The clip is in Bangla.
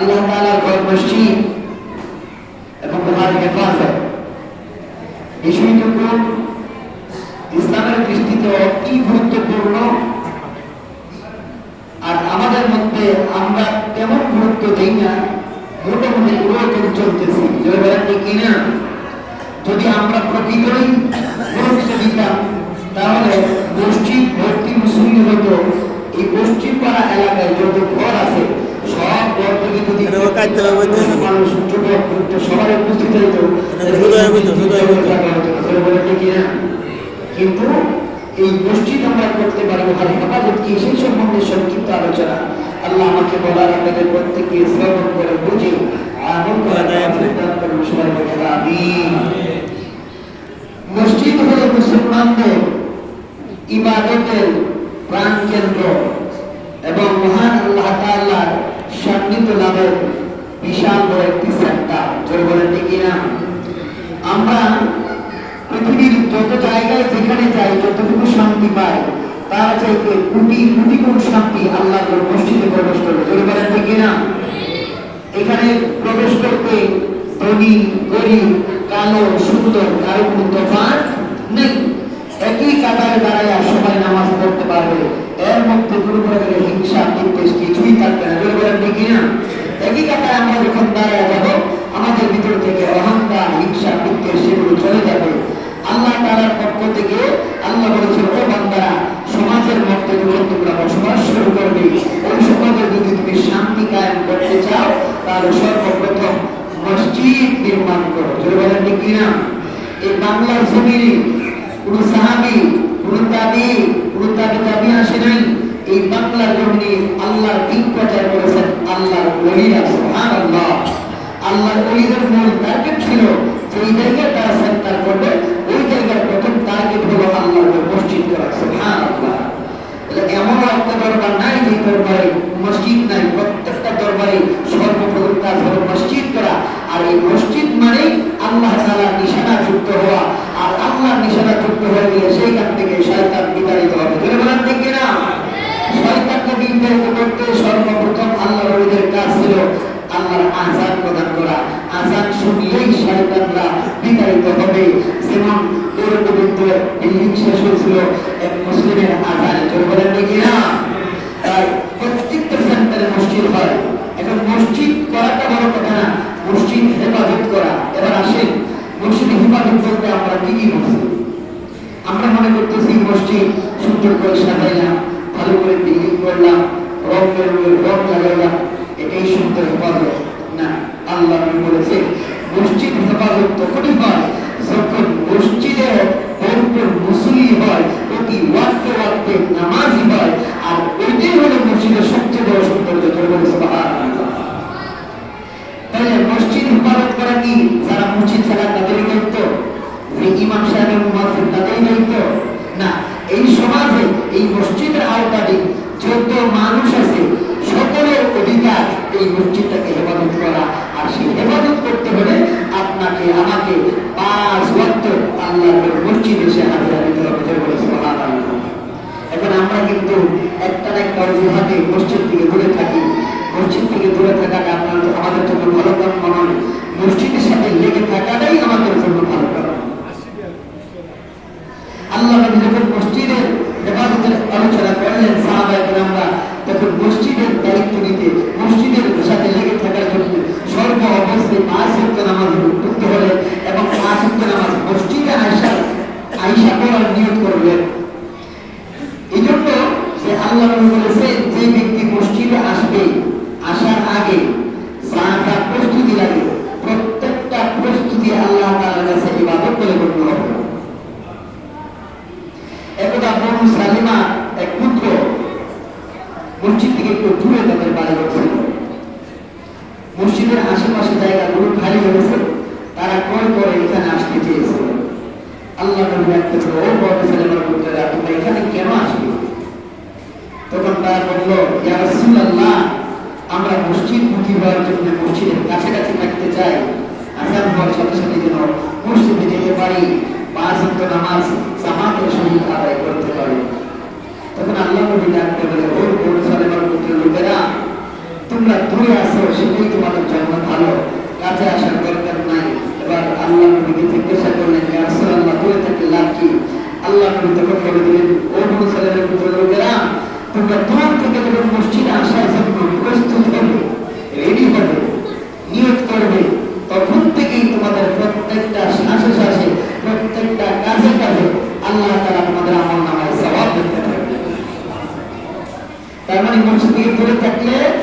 আল্লাহ তাআলার ঘর এবং তার হেফাজত। বিষয়টুকু ইসলামের দৃষ্টিতে অতি গুরুত্বপূর্ণ। আর আমাদের মধ্যে আমরা তেমন গুরুত্ব দিই না, মোটামুটি চলতেছি। জয়বারাটি কিনা? যদি আমরা প্রকৃতই গুরুত্ব দিতাম, তাহলে মসজিদ ভর্তি মুসলিম হতো। এই মসজিদ পাড়া এলাকায় যত জয়বারাটি কিনা কিন্তু এই মসজিদ আমরা করতে পারব আর হেফাজত কি? সেই সম্বন্ধে সংক্ষিপ্ত আলোচনা আল্লাহ আমাকে বলার আপনাদের প্রত্যেককে শ্রবণ করে বুঝে আমল করে বলে মসজিদ হলো মুসলমানদের ইবাদতের প্রাণ কেন্দ্র এবং মহান আল্লাহ তাআলার সান্নিধ্য লাভের বিশাল বড় একটি সেন্টার জোর বলেন ঠিক কিনা আমরা পৃথিবীর যত জায়গায় যেখানে যাই যতটুকু শান্তি পাই তার চাইতে কোটি কোটি গুণ শান্তি আল্লাহ মসজিদে প্রবেশ করবে। জোরে বলেন ঠিক কিনা? এখানে প্রবেশ করতে ধনী, গরিব, কালো, সুন্দর, কারও কোনো তফাৎ নেই। একই কাতারে দাঁড়ায় সবাই নামাজ পড়তে পারবে। এর মধ্যে কোনো প্রকারের হিংসা, বিদ্বেষ কিছুই থাকবে না। জোরে বলেন ঠিক কিনা? একই কাতারে আমরা যখন দাঁড়ায় যাব পক্ষ থেকে আল্লাহ বলেছেন, ও বান্দারা সমাজের মধ্যে যখন তোমরা বসবাস শুরু করবে, ওই সমাজে যদি তুমি শান্তি কায়েম করতে চাও, তাহলে সর্বপ্রথম মসজিদ নির্মাণ করো। জোরে বলেন ঠিক কিনা? এই বাংলার জমিনে কোন সাহাবি, কোন তাবি কোন তাবি তাবি আসে নাই? এই বাংলার জমিনে আল্লাহর দিন প্রচার করেছেন আল্লাহর ওলিরা সুবহানাল্লাহ। আল্লাহর ওলিদের মূল টার্গেট ছিল যে এই জায়গায় তারা সেন্টার করবে এমন একটা দরবার নাই যে দরবারে মসজিদ নাই, প্রত্যেকটা দরবারে সর্বপ্রথম কাজ হলো মসজিদ করা। আর এই মসজিদ মানে আল্লাহ তাআলার নিশানা যুক্ত হওয়া। আর আল্লাহর নিশানা যুক্ত হয়ে গেলে সেইখান প্রদান করা, আজান শুনলেই শয়তানরা বিতাড়িত হবে। যেমন দৌড়বিন্দু বিল্ডিং শেষ হয়েছিল, এক মুসলিমের আজানে জোর বলেন নাকি না তাই প্রত্যেকটা সেন্টারে মসজিদ হয়। এখন মসজিদ করাটা বড় কথা না, মসজিদ হেফাজত করা। এবার আসেন, মসজিদ হেফাজত করতে আমরা কি কি করছি আমরা মনে করতেছি মসজিদ সুন্দর করে সাজাইলাম, ভালো করে বিল্ডিং করলাম, রং বেরোবে রং লাগাইলাম, এটাই সুন্দর হেফাজত। আল্লাহ বলেছে, মসজিদ হেফাজত তখনই হয় যখন মসজিদে ভরপুর মুসলি হয়, প্রতি ওয়াক্তে ওয়াক্তে নামাজি হয়, আর ওইটাই হলো মসজিদের সবচেয়ে বড় সৌন্দর্য ধরে বলেছে তাহলে মসজিদ হেফাজত করা কি? যারা মসজিদ ছাড়া তাদেরই দায়িত্ব? যে ইমাম সাহেবের মুয়াজ্জিন তাদেরই দায়িত্ব? না, এই সমাজে, এই মসজিদের আওতাধী যত মানুষ আছে কিন্তু একটা না একটা অজুহাতে মসজিদ থেকে দূরে থাকি। মসজিদ থেকে দূরে থাকাটা আপনার আমাদের জন্য ভালো কর্ম হয় মসজিদের সাথে লেগে থাকাটাই আমাদের জন্য ভালো কর্ম আল্লাহ আগে। প্রস্তুতি লাগে প্রত্যেকটা প্রস্তুতি আল্লাহ কাছে ইবাদত গণ্য হবে। একদা সালিমা এক পুত্র মসজিদ থেকে একটু দূরে তাদের বাড়ি গেছিল মসজিদের আশেপাশে জায়গাগুলো খালি হয়েছে তারা কল করে এখানে আসতে চেয়েছিল আল্লাহ নবী সালিমার পুত্রেরা, তোমরা এখানে কেন আসবে? তখন তারা বলল, ইয়া আমরা মসজিদ মুখী হওয়ার জন্য মসজিদের কাছাকাছি থাকতে চাই। আজান হওয়ার সাথে সাথে যেন মসজিদে যেতে পারি পাঁচ নামাজ জামাতের সহিত আদায় করতে পারি। তখন আল্লাহ নবী ডাকতে বলে, ও বড় ছেলেমের পুত্রের লোকেরা, তোমরা দূরে আসো, সেটাই তোমাদের জন্য ভালো। কাছে আসার দরকার নাই। এবার আল্লাহ নবীকে জিজ্ঞাসা করলেন রাসূলুল্লাহ, দূরে থাকলে লাভ কি? আল্লাহ নবী তখন বলে দিলেন, ও বড় ছেলেমের পুত্র লোকেরা তোমরা দূর থেকে যখন মসজিদে আসার জন্য প্রস্তুত হবে রেডি হবে নিয়োগ করবে তখন থেকেই তোমাদের প্রত্যেকটা শ্বাসে শ্বাসে প্রত্যেকটা কাজে কাজে আল্লাহ তারা তোমাদের আমল নামায় সবাব দিতে থাকবে তার মানে মসজিদ থেকে দূরে থাকলে